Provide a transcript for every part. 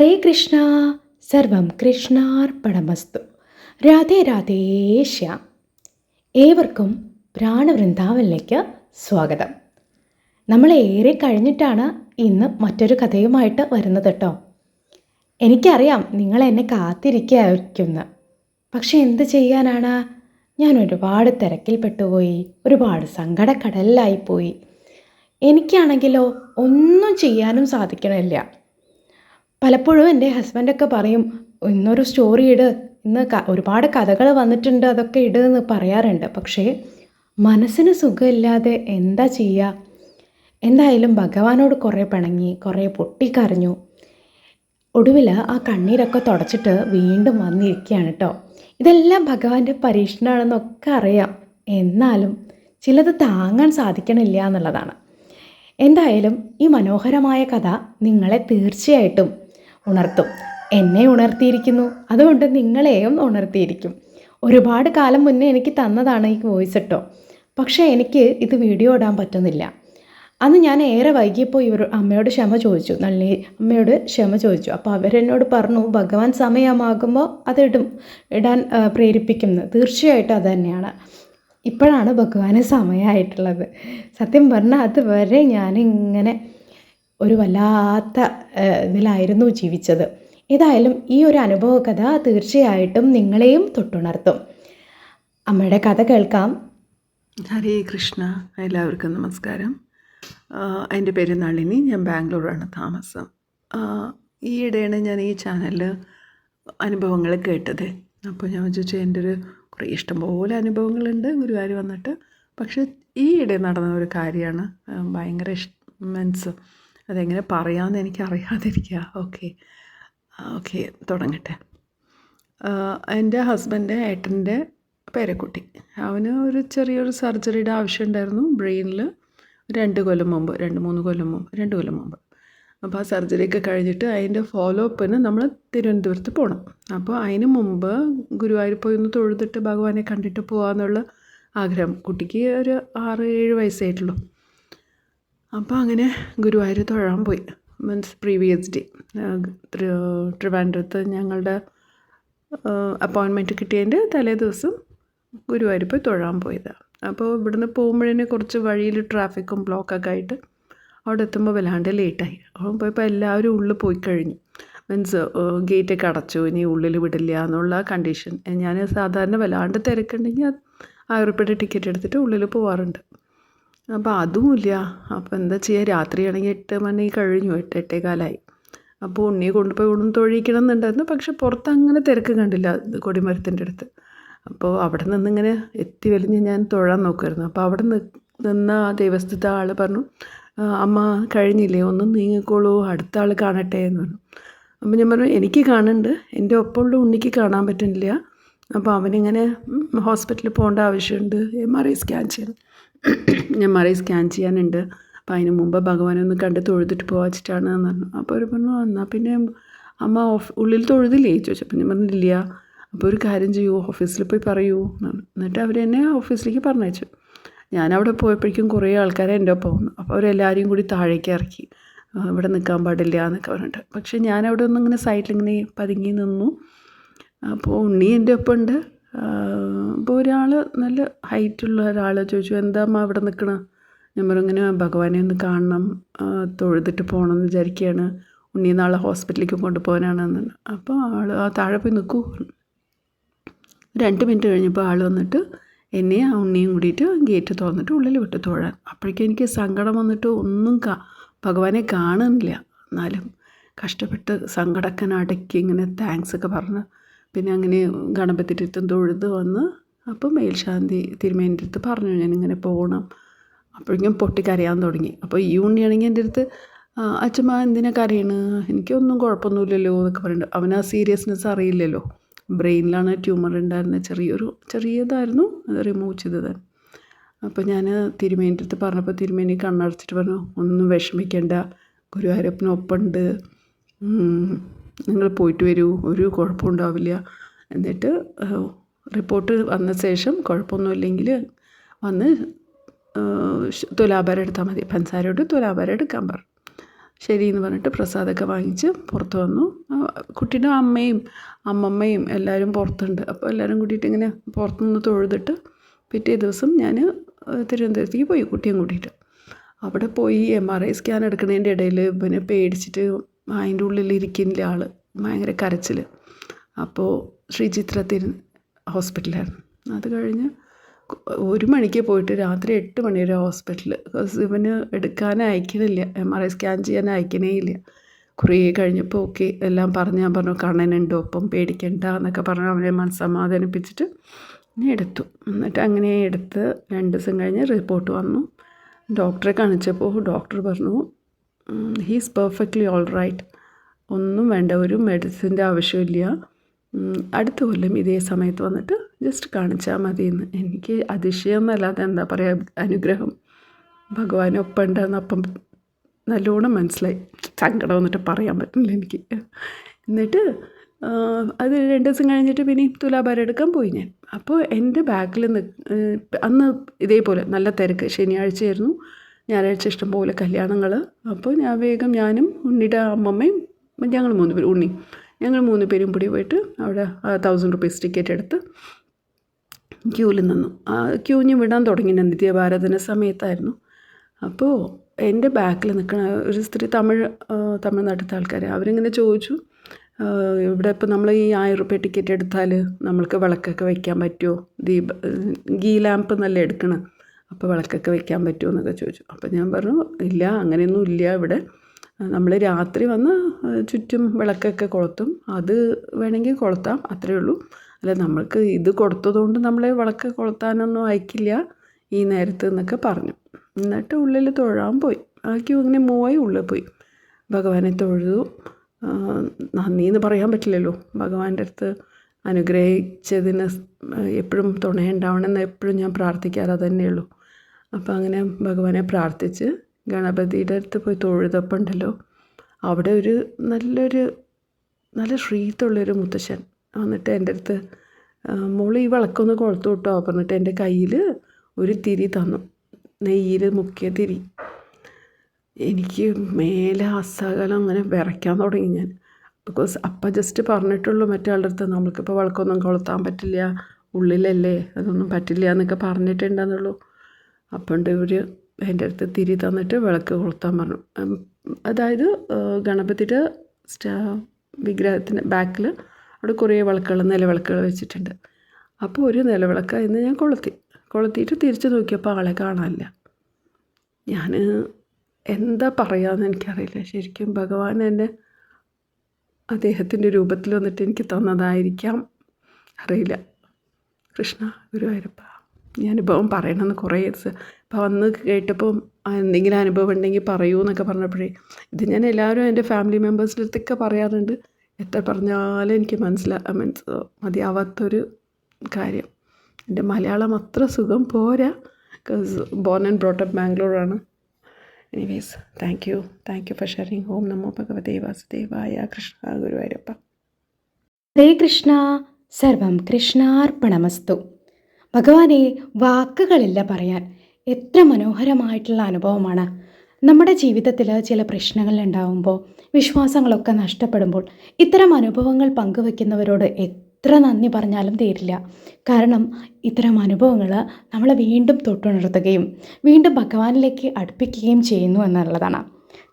ഹരേ കൃഷ്ണ. സർവം കൃഷ്ണാർപ്പണമസ്തു. രാധേ രാധേ ശ്യാം. ഏവർക്കും പ്രാണവൃന്ദാവനിലേക്ക് സ്വാഗതം. നമ്മൾ ഏറെ കഴിഞ്ഞിട്ടാണ് ഇന്ന് മറ്റൊരു കഥയുമായിട്ട് വരുന്നത് കേട്ടോ. എനിക്കറിയാം നിങ്ങൾ എന്നെ കാത്തിരിക്കുന്ന പക്ഷെ എന്ത് ചെയ്യാനാണ്? ഞാൻ ഒരുപാട് തിരക്കിൽപ്പെട്ടുപോയി ഒരുപാട് സങ്കടക്കടലിലായിപ്പോയി എനിക്കാണെങ്കിലോ ഒന്നും ചെയ്യാനും സാധിക്കണില്ല. പലപ്പോഴും എന്റെ ഹസ്ബൻഡൊക്കെ പറയും ഇന്നൊരു സ്റ്റോറി ഇട് ഇന്ന് ഒരുപാട് കഥകൾ വന്നിട്ടുണ്ട് അതൊക്കെ ഇട് എന്ന് പറയാറുണ്ട്. പക്ഷേ മനസ്സിന് സുഖമില്ലാതെ എന്താ ചെയ്യുക എന്തായാലും ഭഗവാനോട് കുറേ പിണങ്ങി കുറേ പൊട്ടിക്കരഞ്ഞു. ഒടുവിൽ ആ കണ്ണീരൊക്കെ തുടച്ചിട്ട് വീണ്ടും വന്നിരിക്കുകയാണ് കേട്ടോ ഇതെല്ലാം ഭഗവാന്റെ പരീക്ഷണമാണെന്നൊക്കെ അറിയാം. എന്നാലും ചിലത് താങ്ങാൻ സാധിക്കണില്ല എന്നുള്ളതാണ്. എന്തായാലും ഈ മനോഹരമായ കഥ നിങ്ങളെ തീർച്ചയായിട്ടും ഉണർത്തും. എന്നെ ഉണർത്തിയിരിക്കുന്നു. അതുകൊണ്ട് നിങ്ങളെയും ഉണർത്തിയിരിക്കും. ഒരുപാട് കാലം മുന്നേ എനിക്ക് തന്നതാണ് ഈ വോയിസ് കേട്ടോ പക്ഷേ എനിക്ക് ഇത് വീഡിയോ ഇടാൻ പറ്റുന്നില്ല. അന്ന് ഞാൻ ഏറെ വൈകിയപ്പോൾ ഇവർ അമ്മയോട് ക്ഷമ ചോദിച്ചു. നല്ല അമ്മയോട് ക്ഷമ ചോദിച്ചു. അപ്പോൾ അവരെന്നോട് പറഞ്ഞു ഭഗവാൻ സമയമാകുമ്പോൾ അതിടും ഇടാൻ പ്രേരിപ്പിക്കുന്നത് തീർച്ചയായിട്ടും അത് തന്നെയാണ്. ഇപ്പോഴാണ് ഭഗവാന് സമയമായിട്ടുള്ളത് സത്യം പറഞ്ഞാൽ അതുവരെ ഞാനിങ്ങനെ ഒരു വല്ലാത്ത ഇതിലായിരുന്നു ജീവിച്ചത്. ഏതായാലും ഈ ഒരു അനുഭവ കഥ തീർച്ചയായിട്ടും നിങ്ങളെയും തൊട്ടുണർത്തും. അമ്മയുടെ കഥ കേൾക്കാം. ഹരേ കൃഷ്ണ. എല്ലാവർക്കും നമസ്കാരം. എന്റെ പേര് നളിനി. ഞാൻ ബാംഗ്ലൂരാണ് താമസം. ഈയിടെയാണ് ഞാൻ ഈ ചാനലിൽ അനുഭവങ്ങൾ കേട്ടത്. അപ്പോൾ ഞാൻ വിചാരിച്ചു എന്റെ ഒരു കുറേ ഇഷ്ടംപോലെ അനുഭവങ്ങളുണ്ട് ഗുരുവായൂർ വന്നിട്ട്. പക്ഷേ ഈയിടെ നടന്ന ഒരു കാര്യമാണ് ഭയങ്കര മീൻസ് അതെങ്ങനെ പറയാമെന്ന് എനിക്ക് അറിയാതിരിക്കുക ഓക്കെ ഓക്കെ. തുടങ്ങട്ടെ. എന്റെ ഹസ്ബൻഡ് ഏട്ടന്റെ പേരക്കുട്ടി. അവന് ഒരു ചെറിയൊരു സർജറിയുടെ ആവശ്യം ഉണ്ടായിരുന്നു ബ്രെയിനിൽ രണ്ട് കൊല്ലം മുമ്പ് രണ്ട് മൂന്ന് കൊല്ലം മുമ്പ് രണ്ട് കൊല്ലം മുമ്പ്. അപ്പോൾ ആ സർജറിയൊക്കെ കഴിഞ്ഞിട്ട് അതിന്റെ ഫോളോ അപ്പിന് നമ്മൾ തിരുവനന്തപുരത്ത് പോകണം അപ്പോൾ അതിന് മുമ്പ് ഗുരുവായൂർ പോയി ഒന്ന് തൊഴുതിട്ട് ഭഗവാനെ കണ്ടിട്ട് പോകാമെന്നുള്ള ആഗ്രഹം. കുട്ടിക്ക് ഒരു ആറ് ഏഴ് വയസ്സായിട്ടുള്ളൂ അപ്പോൾ അങ്ങനെ ഗുരുവായൂർ തൊഴാൻ പോയി. Means previous day. ട്രിവാൻഡ്രത്ത് ഞങ്ങളുടെ അപ്പോയിൻമെന്റ് കിട്ടിയതിന്റെ തലേ ദിവസം ഗുരുവായൂർ പോയി തൊഴാൻ പോയതാണ് അപ്പോൾ ഇവിടുന്ന് പോകുമ്പോഴേ കുറച്ച് വഴിയിൽ ട്രാഫിക്കും ബ്ലോക്കൊക്കെ ആയിട്ട് അവിടെ എത്തുമ്പോൾ വല്ലാണ്ട് ലേറ്റായി അവിടെ പോയപ്പോൾ എല്ലാവരും ഉള്ളിൽ പോയി കഴിഞ്ഞു. മീൻസ് ഗേറ്റൊക്കെ അടച്ചു. ഇനി ഉള്ളിൽ വിടില്ല എന്നുള്ള കണ്ടീഷൻ ഞാൻ സാധാരണ വല്ലാണ്ട് തിരക്കുണ്ടെങ്കിൽ ആയിരം ടിക്കറ്റ് എടുത്തിട്ട് ഉള്ളിൽ പോവാറുണ്ട്. അപ്പോൾ അതുമില്ല. അപ്പോൾ എന്താ ചെയ്യുക രാത്രിയാണെങ്കിൽ എട്ട് മണി കഴിഞ്ഞു. എട്ട് എട്ടേ കാലമായി അപ്പോൾ ഉണ്ണിയെ കൊണ്ടുപോയി ഒന്ന് തൊഴിക്കണം എന്നുണ്ടായിരുന്നു. പക്ഷെ പുറത്ത് അങ്ങനെ തിരക്ക് കണ്ടില്ല കൊടിമരത്തിന്റെ അടുത്ത്. അപ്പോൾ അവിടെ നിന്നിങ്ങനെ എത്തി വലിഞ്ഞ് ഞാൻ തൊഴാൻ നോക്കുമായിരുന്നു അപ്പോൾ അവിടെ നിന്ന ആ ദേവസ്ഥത്തെ ആൾ പറഞ്ഞു അമ്മ കഴിഞ്ഞില്ലേ? ഒന്ന് നീങ്ങിക്കോളൂ. അടുത്ത ആൾ കാണട്ടെ എന്ന് പറഞ്ഞു. അപ്പോൾ ഞാൻ പറഞ്ഞു എനിക്ക് കാണുന്നുണ്ട്. എന്റെ ഒപ്പമുള്ള ഉണ്ണിക്ക് കാണാൻ പറ്റുന്നില്ല. അപ്പോൾ അവനിങ്ങനെ ഹോസ്പിറ്റലിൽ പോകേണ്ട ആവശ്യമുണ്ട്. എം ആർ ഐ സ്കാൻ ചെയ്യാൻ ആർ ഐ സ്കാൻ ചെയ്യാനുണ്ട്. അപ്പോൾ അതിന് മുമ്പ് ഭഗവാനെ ഒന്ന് കണ്ട് തൊഴുതിട്ട് പോവാച്ചിട്ടാണ് എന്ന് പറഞ്ഞു. അപ്പോൾ അവർ പറഞ്ഞു എന്നാൽ പിന്നെ അമ്മ ഓഫ് ഉള്ളിൽ തൊഴുതില്ലേ? ചോദിച്ചു. അപ്പം ഞാൻ പറഞ്ഞില്ല. അപ്പോൾ ഒരു കാര്യം ചെയ്യൂ ഓഫീസിൽ പോയി പറയൂ. എന്നിട്ട് അവർ എന്നെ ഓഫീസിലേക്ക് പറഞ്ഞയച്ചു. ഞാൻ അവിടെ പോയപ്പോഴേക്കും കുറേ ആൾക്കാരെ എന്റെ ഒപ്പം വന്നു. അപ്പോൾ അവരെല്ലാവരെയും കൂടി താഴേക്ക് ഇറക്കി. ഇവിടെ നിൽക്കാൻ പാടില്ല എന്നൊക്കെ പറഞ്ഞിട്ട്. പക്ഷേ ഞാനവിടെ ഒന്നും ഇങ്ങനെ സൈഡിലിങ്ങനെ പതുങ്ങി നിന്നു. അപ്പോൾ ഉണ്ണി എന്റെ ഒപ്പം ഉണ്ട് അപ്പോൾ ഒരാൾ നല്ല ഹൈറ്റുള്ള ഒരാൾ ചോദിച്ചു എന്താ അമ്മ അവിടെ നിൽക്കണ ഞാൻ പറഞ്ഞു ഇങ്ങനെ ഭഗവാനെ ഒന്ന് കാണണം തൊഴുതിട്ട് പോകണം എന്ന് വിചാരിക്കുകയാണ് ഉണ്ണി നാളെ ഹോസ്പിറ്റലിലേക്ക് കൊണ്ടുപോകാനാണെന്ന്. അപ്പോൾ ആൾ ആ താഴെ പോയി നിൽക്കൂ രണ്ട് മിനിറ്റ് കഴിഞ്ഞപ്പോൾ ആൾ വന്നിട്ട് എന്നെ ആ ഉണ്ണിയും കൂടിയിട്ട് ഗേറ്റ് തുറന്നിട്ട് ഉള്ളിൽ വിട്ടു തൊഴാൻ. അപ്പോഴേക്കും എനിക്ക് സങ്കടം വന്നിട്ട് ഒന്നും കാ ഭഗവാനെ കാണുന്നില്ല. എന്നാലും കഷ്ടപ്പെട്ട് സങ്കടക്കനടക്കി ഇങ്ങനെ താങ്ക്സ് ഒക്കെ പറഞ്ഞ് പിന്നെ അങ്ങനെ ഗണപതിയുടെ അടുത്തും തൊഴുത് വന്ന് അപ്പം മേൽശാന്തി തിരുമേന്റെ അടുത്ത് പറഞ്ഞു ഞാനിങ്ങനെ പോകണം അപ്പോഴേക്കും പൊട്ടിക്കരയാൻ തുടങ്ങി. അപ്പോൾ ഈ ഉണ്ണിയാണെങ്കിൽ എന്റെ അടുത്ത് "ആ, അച്ഛമ്മ എന്തിനാ കരയണ്? എനിക്കൊന്നും കുഴപ്പമൊന്നുമില്ലല്ലോ എന്നൊക്കെ പറയുന്നുണ്ട് അവന് ആ സീരിയസ്നെസ് അറിയില്ലല്ലോ. ബ്രെയിനിലാണ് ട്യൂമർ ഉണ്ടായിരുന്ന ചെറിയൊരു ചെറിയതായിരുന്നു അത് റിമൂവ് ചെയ്തത്. അപ്പോൾ ഞാൻ തിരുമേന്റെ അടുത്ത് പറഞ്ഞപ്പോൾ തിരുമേനി കണ്ണടച്ചിട്ട് പറഞ്ഞു ഒന്നും വിഷമിക്കേണ്ട ഗുരുവായൂരപ്പനൊപ്പമുണ്ട്. നിങ്ങൾ പോയിട്ട് വരൂ ഒരു കുഴപ്പമുണ്ടാവില്ല എന്നിട്ട് റിപ്പോർട്ട് വന്ന ശേഷം കുഴപ്പമൊന്നുമില്ലെങ്കിൽ വന്ന് തുലാഭാരം എടുത്താൽ മതി. പഞ്ചസാരയോട് തുലാഭാരം എടുക്കാൻ പറഞ്ഞു ശരി എന്ന് പറഞ്ഞിട്ട് പ്രസാദമൊക്കെ വാങ്ങിച്ച് പുറത്ത് വന്നു. കുട്ടിയുടെ അമ്മയും അമ്മമ്മയും എല്ലാവരും പുറത്തുണ്ട്. അപ്പോൾ എല്ലാവരും കൂട്ടിയിട്ട് ഇങ്ങനെ പുറത്തുനിന്ന് തൊഴുതിട്ട് പിറ്റേ ദിവസം ഞാൻ തിരുവനന്തപുരത്തേക്ക് പോയി കുട്ടിയും കൂട്ടിയിട്ട്. അവിടെ പോയി എം ആർ ഐ സ്കാൻ എടുക്കുന്നതിന്റെ ഇടയിൽ പിന്നെ പേടിച്ചിട്ട് അതിന്റെ ഉള്ളിൽ ഇരിക്കുന്ന ആൾ ഭയങ്കര കരച്ചിൽ അപ്പോൾ ശ്രീചിത്ര തിരു ഹോസ്പിറ്റലായിരുന്നു അത് കഴിഞ്ഞ് ഒരു മണിക്ക് പോയിട്ട് രാത്രി എട്ട് മണി വരെ ഹോസ്പിറ്റലിൽ ബിക്കോസ് ഇവന് എടുക്കാൻ അയക്കണില്ല. എം ആർ ഐ സ്കാൻ ചെയ്യാൻ അയക്കണേ ഇല്ല കുറേ കഴിഞ്ഞപ്പോൾ ഓക്കെ എല്ലാം പറഞ്ഞ് ഞാൻ പറഞ്ഞു കണ്ണനുണ്ട്? ഒപ്പം പേടിക്കണ്ട എന്നൊക്കെ പറഞ്ഞ് അവനെ മനസ്സമാധാനിപ്പിച്ചിട്ട് എടുത്തു. എന്നിട്ട് അങ്ങനെ എടുത്ത് രണ്ട് ദിവസം കഴിഞ്ഞ് റിപ്പോർട്ട് വന്നു. ഡോക്ടറെ കാണിച്ചപ്പോൾ ഡോക്ടർ പറഞ്ഞു ഹീസ് പെർഫെക്റ്റ്ലി ഓൾ റൈറ്റ് ഒന്നും വേണ്ട ഒരു മെഡിസിന്റെ ആവശ്യമില്ല. അടുത്ത കൊല്ലം ഇതേ സമയത്ത് വന്നിട്ട് ജസ്റ്റ് കാണിച്ചാൽ മതി എന്ന് എനിക്ക് അതിശയം എന്നല്ലാതെ എന്താ പറയുക അനുഗ്രഹം. ഭഗവാനൊപ്പം ഉണ്ടെന്ന് അപ്പം നല്ലോണം മനസ്സിലായി. സങ്കടം വന്നിട്ട് പറയാൻ പറ്റില്ല എനിക്ക്. എന്നിട്ട് അത് രണ്ട് ദിവസം കഴിഞ്ഞിട്ട് പിന്നെയും തുലാഭാരം എടുക്കാൻ പോയി ഞാൻ. അപ്പോൾ എന്റെ ബാക്കിൽ നിന്ന് അന്ന് ഇതേപോലെ നല്ല തിരക്ക്. ശനിയാഴ്ചയായിരുന്നു. ഞായറാഴ്ച ഇഷ്ടംപോലെ കല്യാണങ്ങൾ അപ്പോൾ ഞാൻ വേഗം ഞാനും ഉണ്ണിയുടെ അമ്മമ്മയും ഞങ്ങൾ മൂന്ന് പേരും ഉണ്ണി ഞങ്ങൾ മൂന്ന് പേരും കൂടി പോയിട്ട് അവിടെ തൗസൻഡ് റുപ്പീസ് ടിക്കറ്റ് എടുത്ത് ക്യൂവിൽ നിന്നു. ആ ക്യൂഞ്ഞ് വിടാൻ തുടങ്ങി നിത്യഭാരതന സമയത്തായിരുന്നു. അപ്പോൾ എന്റെ ബാക്കിൽ നിൽക്കുന്ന ഒരു സ്ത്രീ തമിഴ് തമിഴ്നാട്ടിലത്തെ ആൾക്കാർ അവരിങ്ങനെ ചോദിച്ചു ഇവിടെ ഇപ്പോൾ നമ്മൾ ഈ ആയിരം റുപ്യ ടിക്കറ്റ് എടുത്താൽ നമ്മൾക്ക് വിളക്കൊക്കെ വയ്ക്കാൻ പറ്റുമോ ദീപ ഗീ ലാമ്പ് നല്ല എടുക്കണം? അപ്പോൾ വിളക്കൊക്കെ വെക്കാൻ പറ്റുമോ എന്നൊക്കെ ചോദിച്ചു. അപ്പോൾ ഞാൻ പറഞ്ഞു ഇല്ല അങ്ങനെയൊന്നും ഇല്ല ഇവിടെ. നമ്മൾ രാത്രി വന്ന് ചുറ്റും വിളക്കൊക്കെ കൊളുത്തും. അത് വേണമെങ്കിൽ കൊളുത്താം അത്രയേ ഉള്ളൂ. അല്ല നമ്മൾക്ക് ഇത് കൊടുത്തതുകൊണ്ട് നമ്മളെ വിളക്ക് കൊളുത്താനൊന്നും അയക്കില്ല ഈ നേരത്ത് എന്നൊക്കെ പറഞ്ഞു. എന്നിട്ട് ഉള്ളിൽ തൊഴാൻ പോയി. ആ ക്യൂ ഇങ്ങനെ മൂവായി ഉള്ളിൽ പോയി. ഭഗവാനെ തൊഴുതു. നന്ദി എന്ന് പറയാൻ പറ്റില്ലല്ലോ. ഭഗവാന്റെ അടുത്ത് അനുഗ്രഹിച്ചതിന് എപ്പോഴും തുണയുണ്ടാവണമെന്ന് എപ്പോഴും ഞാൻ പ്രാർത്ഥിക്കാറ് തന്നെയുള്ളൂ അപ്പോൾ അങ്ങനെ ഭഗവാനെ പ്രാർത്ഥിച്ച് ഗണപതിയുടെ അടുത്ത് പോയി തൊഴുതപ്പുണ്ടല്ലോ അവിടെ ഒരു നല്ലൊരു നല്ല ശ്രീത്തുള്ളൊരു മുത്തശ്ശൻ. വന്നിട്ട് എന്റെ അടുത്ത് മോളി ഈ വിളക്കൊന്ന് കൊളുത്തു വിട്ടോ പറഞ്ഞിട്ട് എന്റെ കയ്യിൽ ഒരു തിരി തന്നു. നെയ്യിൽ മുക്കിയ തിരി. എനിക്ക് മേലെ അസകലം അങ്ങനെ വിറയ്ക്കാൻ തുടങ്ങി ഞാൻ. ബിക്കോസ് അപ്പം ജസ്റ്റ് പറഞ്ഞിട്ടുള്ളൂ മറ്റേ അടുത്ത് നമ്മൾക്കിപ്പോൾ വിളക്കൊന്നും കൊളുത്താൻ പറ്റില്ല ഉള്ളിലല്ലേ അതൊന്നും പറ്റില്ല എന്നൊക്കെ പറഞ്ഞിട്ടുണ്ടെന്നുള്ളൂ. അപ്പം ഉണ്ട് ഇവർ എന്റെ അടുത്ത് തിരി തന്നിട്ട് വിളക്ക് കൊളുത്താൻ പറഞ്ഞു. അതായത് ഗണപതിയുടെ സ്റ്റാ വിഗ്രഹത്തിന്റെ ബാക്കിൽ അവിടെ കുറേ വിളക്കുകൾ നിലവിളക്കുകൾ വെച്ചിട്ടുണ്ട്. അപ്പോൾ ഒരു നിലവിളക്ക് ഇന്ന് ഞാൻ കൊളുത്തി. കൊളുത്തിയിട്ട് തിരിച്ച് നോക്കിയപ്പോൾ ആളെ കാണാനില്ല. ഞാൻ എന്താ പറയാന്ന് എനിക്കറിയില്ല. ശരിക്കും ഭഗവാൻ എന്നെ അദ്ദേഹത്തിന്റെ രൂപത്തിൽ വന്നിട്ട് എനിക്ക് തന്നതായിരിക്കാം അറിയില്ല. കൃഷ്ണ ഗുരുവായൂരപ്പ. ഈ അനുഭവം പറയണമെന്ന് കുറേ അപ്പോൾ വന്ന് കേട്ടപ്പോൾ എന്തെങ്കിലും അനുഭവം ഉണ്ടെങ്കിൽ പറയൂ എന്നൊക്കെ പറഞ്ഞപ്പോഴേ ഇത് ഞാൻ എല്ലാവരും എന്റെ ഫാമിലി മെമ്പേഴ്സിന്റെ അടുത്തൊക്കെ പറയാറുണ്ട്. എത്ര പറഞ്ഞാലും എനിക്ക് മനസ്സിലാ മീൻസ് മതിയാവാത്തൊരു കാര്യം. എന്റെ മലയാളം അത്ര സുഖം പോരാ because born and brought up ബാംഗ്ലൂരാണ് anyways thank you thank you for sharing home നമോ ഭഗവതേ വാസുദേവായ കൃഷ്ണ ഗുരുവായൂരപ്പ ഹരേ കൃഷ്ണ. സർവം കൃഷ്ണാർപ്പണമസ്തു. ഭഗവാനെ വാക്കുകളില്ല പറയാൻ. എത്ര മനോഹരമായിട്ടുള്ള അനുഭവമാണ്. നമ്മുടെ ജീവിതത്തിൽ ചില പ്രശ്നങ്ങൾ ഉണ്ടാവുമ്പോൾ വിശ്വാസങ്ങളൊക്കെ നഷ്ടപ്പെടുമ്പോൾ ഇത്തരം അനുഭവങ്ങൾ പങ്കുവെക്കുന്നവരോട് എത്ര നന്ദി പറഞ്ഞാലും തീരില്ല. കാരണം ഇത്തരം അനുഭവങ്ങൾ നമ്മളെ വീണ്ടും തൊട്ടുണർത്തുകയും വീണ്ടും ഭഗവാനിലേക്ക് അടുപ്പിക്കുകയും ചെയ്യുന്നു എന്നുള്ളതാണ്.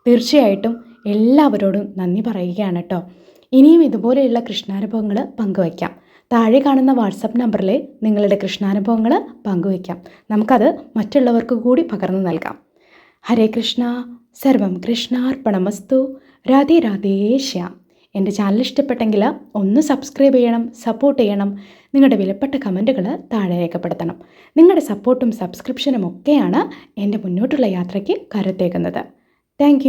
തീർച്ചയായിട്ടും എല്ലാവരോടും നന്ദി പറയുകയാണ് കേട്ടോ. ഇനിയും ഇതുപോലെയുള്ള കൃഷ്ണാനുഭവങ്ങൾ പങ്കുവയ്ക്കാം താഴെ കാണുന്ന വാട്സപ്പ് നമ്പറിൽ നിങ്ങളുടെ കൃഷ്ണാനുഭവങ്ങൾ പങ്കുവയ്ക്കാം. നമുക്കത് മറ്റുള്ളവർക്ക് കൂടി പകർന്നു നൽകാം. ഹരേ കൃഷ്ണ സർവം കൃഷ്ണാർപ്പണമസ്തു രാധേ രാധേ ശ്യാം. എന്റെ ചാനൽ ഇഷ്ടപ്പെട്ടെങ്കിൽ ഒന്ന് സബ്സ്ക്രൈബ് ചെയ്യണം സപ്പോർട്ട് ചെയ്യണം. നിങ്ങളുടെ വിലപ്പെട്ട കമന്റുകൾ താഴെ രേഖപ്പെടുത്തണം. നിങ്ങളുടെ സപ്പോർട്ടും സബ്സ്ക്രിപ്ഷനും ഒക്കെയാണ് എന്റെ മുന്നോട്ടുള്ള യാത്രയ്ക്ക് കരുത്തേക്കുന്നത് താങ്ക്